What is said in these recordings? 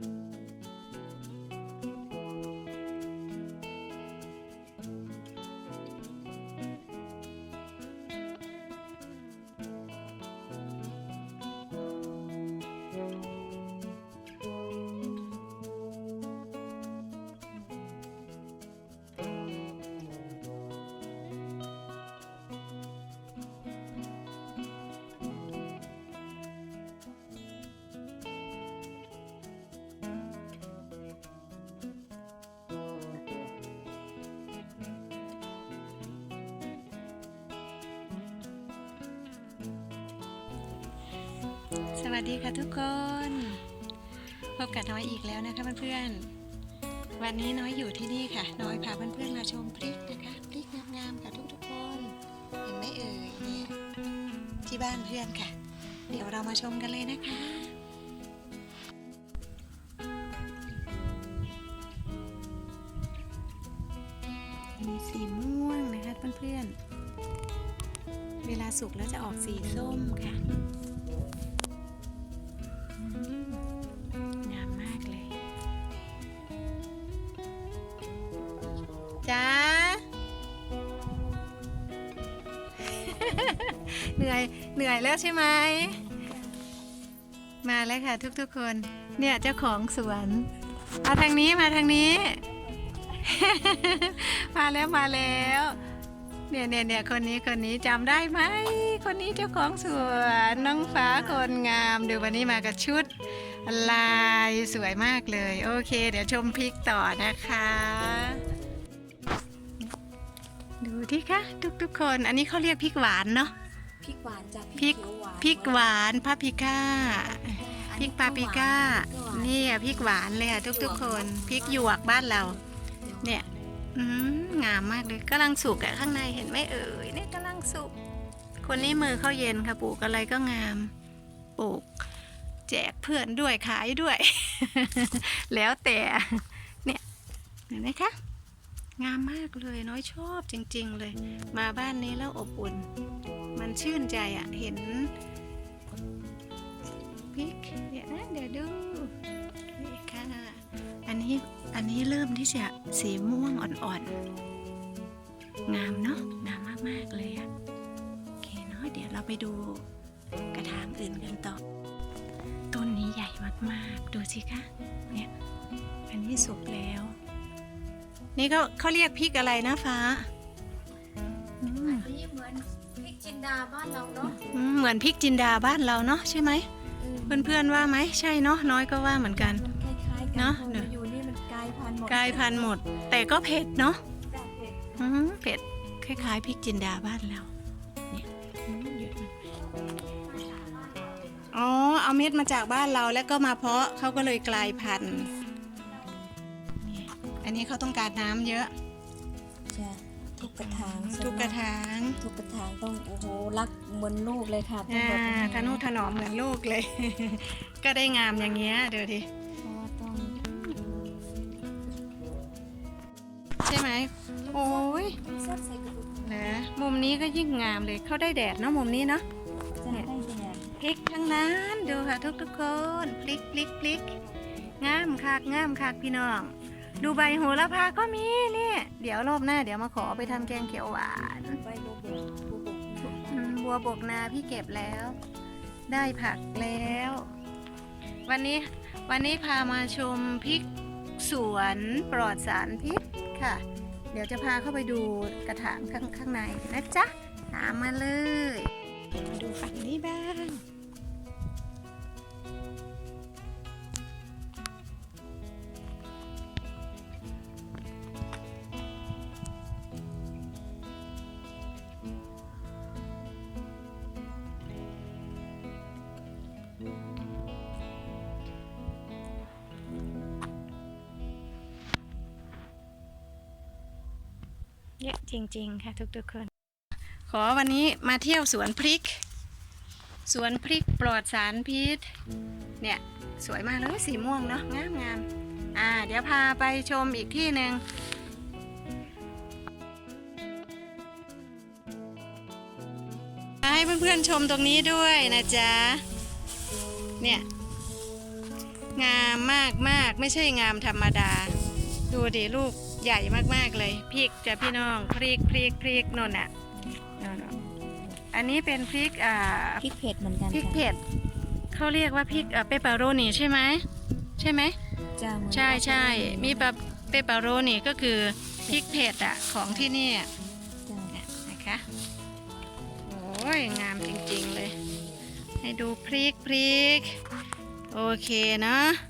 ส วัสดีค่ะทุกคน พบกับน้อยอีกแล้วนะคะเพื่อนๆ วันนี้น้อยอยู่ที่นี่ค่ะ น้อยพาเพื่อนๆมาชมพริกนะคะพริกงามๆค่ะทุกๆคน เห็นไหมเอ่ยเนี่ยที่บ้านเพื่อนค่ะ เดี๋ยวเรามาชมกันเลยนะคะมีสีม่วงนะคะเพื่อนๆ เวลาสุกแล้วจะออกสีส้มค่ะ เหนื่อยเหนื่อยแล้วใช่ไหมมาแล้วค่ะทุกๆคน เนี่ยเจ้าของสวนมาทางนี้มาทางนี้ มาแล้วมาแล้วเนี่ยเนี่ยเนี่ยคนนี้คนนี้จำได้ไหม คนนี้เจ้าของสวนน้องฟ้าคนงามเดี๋ยววันนี้มากับชุดลายสวยมากเลย โอเค เดี๋ยวชมพริกต่อนะคะ ดูที่คะทุกๆคน อันนี้เขาเรียกพริกหวานเนาะ พริกหวานจ้ะพริกเขียวหวานพริกหวานพาปริก้าอันพรินี้กปาปริก้า หวานนี่อะพริกหวานเลยค่ะทุกๆคนพริกหยวกบ้านเรา เนี่ย อืมงามมากเลยกำลังสุกอะข้างในเห็นไหมเอ่ยเนี่ยกำลังสุก คนนี้มือเข้าเย็นค่ะปลูกอะไรก็งาม ปลูก แจกเพื่อนด้วยขายด้วย แล้วแต่ เนี่ยเห็นไหมคะ งามมากเลยน้อยชอบจริง ๆ เลย มาบ้านนี้แล้วอบอุ่น มันชื่นใจอะเห็นพริกเดี๋ยวนะเดี๋ยวดูนี่ค่ะอันนี้อันนี้เริ่มที่จะสีม่วงอ่อนๆ งามเนาะงามมากๆเลยอะโอเคเนาะเดี๋ยวเราไปดูกระถางอื่นกันต่อ ต้นนี้ใหญ่มากๆ ดูสิคะเนี่ยอันนี้สุกแล้ว นี่เขาเขาเรียกพริกอะไรนะฟ้า ดาบ้านเราเนาะอืมเหมือนพริกจินดาบ้านเราเนาะใช่ไหมเพื่อนๆว่าไหมใช่เนาะน้อยก็ว่าเหมือนกัน มันคล้ายๆกัเนอะ พอเดี๋ยวมาอยู่นี่มันกลายพันธุ์หมดกลายพันธุ์หมด แต่ก็เผ็ดเนาะจ้ะเผ็ดอืมเผ็ดคล้ายๆพริกจินดาบ้านเราเนี่ยอืมเยอะมากอ๋อเอาเม็ดมาจากบ้านเราแล้วก็มาเพาะเขาก็เลยกลายพันธุ์เนี่ยอันนี้เขาต้องการน้ำเยอะจ้ะ ทุกกระถางทุกกระถาง ทุกกระถางต้องโอ้โหรักเหมือนลูกเลยค่ะต้องอ่าแบบทนุถนอมเหมือนลูกเลย ก็ได้งามอย่างเงี้ยเดี๋ยวดิ เพราะว่าต้องใช่ไหม โอ้ยซดใส่กระดูกนะมุมนี้ก็ยิ่งงามเลย เขาได้แดดเนาะมุมนี้เนาะ จะเนี่ยได้แดดพริกทั้งนั้นดูค่ะทุกทุกๆคน พลิกพลิกพลิกงามคักงามคักพี่น้อง ดูใบโหระพาก็มีเนี่ยเดี๋ยวรอบหน้า เดี๋ยวมาขอไปทำแกงเขียวหวานใบบัวบกบัวบกนะอืมบัวบกนาพี่เก็บแล้ว ได้ผักแล้ว วันนี้วันนี้พามาชมพริกสวนปลอดสารพิษค่ะ เดี๋ยวจะพาเข้าไปดูกระถางข้างข้างในนะจ๊ะตามมาเลย มาดูฝั่งนี้บ้าง เยอะจริง ๆ ค่ะทุกๆคน ขอวันนี้มาเที่ยวสวนพริก สวนพริกปลอดสารพิษ เนี่ยสวยมากเลยสีม่วงเนาะงามงามอ่า เดี๋ยวพาไปชมอีกที่หนึ่งให้เพื่อนๆชมตรงนี้ด้วยนะจ๊ะ เนี่ย งามมากมากไม่ใช่งามธรรมดา ดูดิลูก ใหญ่มากๆเลยพริกจ้ะพี่น้องพริกพริกพริกนนอะนนอะอันนี้เป็นพริกอ่าพริกเผ็ดเหมือนกันพริกค่ะเผ็ดเขาเรียกว่าพริกเอ่อเปปเปอโรนีใช่ไหมใช่ไหมจ้าเหมือนใช่ใช่มีปะเปปเปอโรนีก็คือพริกเผ็ดอะของที่นี่อะจ้านะคะโอ้ยงามจริงๆเลย ให้ดูพริกพริกโอเคเนาะจะ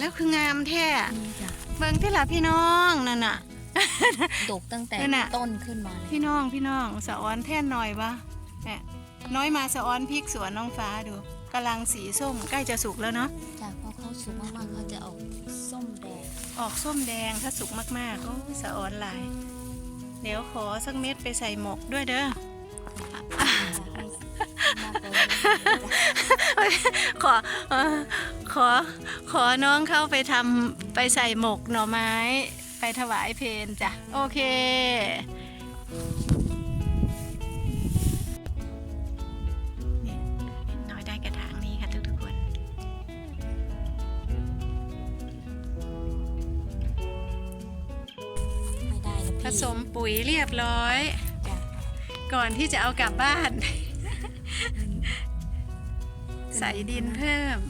แล้วคืองามแท้นี่จ้ะเบิ่งที่ละพี่น้องนั่นน่ะ ดกตั้งแต่นั่นน่ะ ต้นขึ้นมาเลยพี่น้องพี่น้องสะออนแท่นหน่อยปะเนี่ยน้อยมาสะออนพริกสวนน้องฟ้าดูกำลังสีส้มใกล้จะสุกแล้วเนาะจ้ะเพราะเขาสุกมากๆเขาจะออกส้มแดงออกส้มแดงถ้าสุกมากๆโอ้ยสะออนหลาย เดี๋ยวขอสักเม็ดไปใส่หมกด้วยเด้อให้มากกว่านี้ขอเออ ขอขอน้องเข้าไปทำไปใส่หมกหน่อไม้ ไปถวายเพลจ้ะ โอเค นี่น้อยได้กระถางนี้ค่ะทุกๆคน ไม่ได้นะผพี่สมปุ๋ยเรียบร้อย จ้ะก่อนที่จะเอากลับบ้าน ใส่ดินเพิ่ม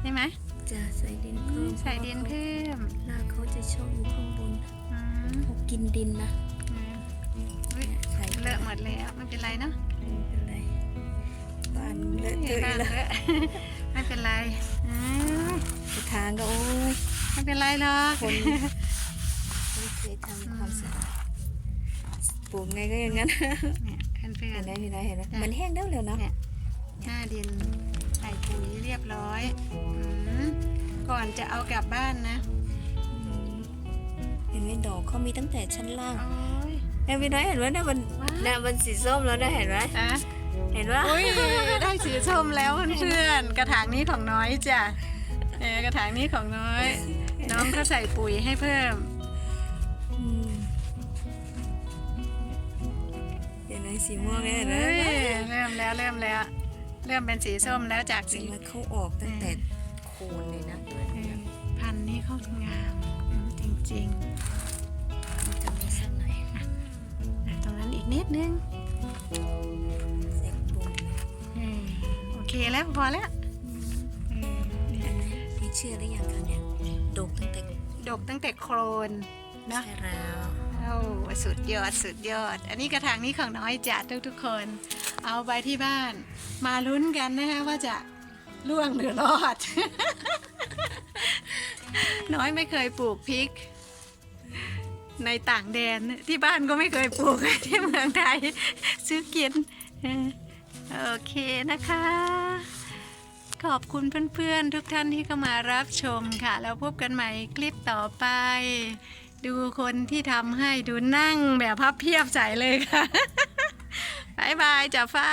ใช่ไหมจะใส่ดินเพิ่มใส่ดินเพิ่มรากเขาจะชอบอยู่ข้างบนอืมเขากินดินนะอืมอุ๊ยเนี่ยใส่เลอะหมดแล้วไม่เป็นไรเนาะไม่เป็นไรบ้านเลอะเทอะบ้านแล้วเลอะไม่เป็นไรอืมทางก็โอ้ยไม่เป็นไรหรอกคนไม่เคยทำความสะอาดปลูกไงก็อย่างนั้นเนี่ยเพื่อเห็นนไหมเห็นไหมเห็นไหมจ้ะมันแห้งได้เร็วนะเนี่ยๆหน้าดินใส่ปุ๋ยเรียบร้อยอืมก่อนจะเอากลับบ้านนะอืมเห็นไหมดอกเขามีตั้งแต่ชั้นล่างโอ้ยเห็นไหมน้อยเห็นไหมเนี่ยมันว้าว เนี่ยมันสีส้มแล้วนะเห็นไหมอะเห็นว่าอุ้ยได้สีส้มแล้วเพื่อนๆกระถางนี้ของน้อยจ้ะเออกระถางนี้ของน้อย น้องก็ใส่ปุ๋ยให้เพิ่ม เห็นไหมสีม่วงเนี่ยเห็นไหมเฮ้ยเริ่มแล้วเริ่มแล้ว เริ่มเป็นสีส้มแล้วจากสีสีมันเขาออกตั้งแต่โคนเลยนะตัวเอนี้อพันธุ์นี้เขางามอืมจริงมันจะมีสักหน่อยๆอะตรงนั้นอีกนิดนึงเซ็กบุญเออโอเคแล้วพอแล้วเออเนี่ยอันนี้พี่เชื่อหรือยังคะเนี่ยดกตั้งแต่ดกตั้งแต่โครนเนาะใช่แล้วโอ้สุดยอดสุดยอด อันนี้กระถางนี้ของน้อยจัดทุกทุกๆคน เอาไปที่บ้าน มาลุ้นกันนะคะว่าจะล่วงหรือรอด น้อยไม่เคยปลูกพริก ในต่างแดนที่บ้านก็ไม่เคยปลูกที่เมืองไทย ซื้อกินโอเคนะคะ ขอบคุณเพื่อนๆ ทุกท่านที่เข้ามารับชมค่ะ แล้วพบกันใหม่คลิปต่อไป ดูคนที่ทำให้ดูนั่งแบบพับเพียบใสเลยค่ะบายบายจ้าฟ้า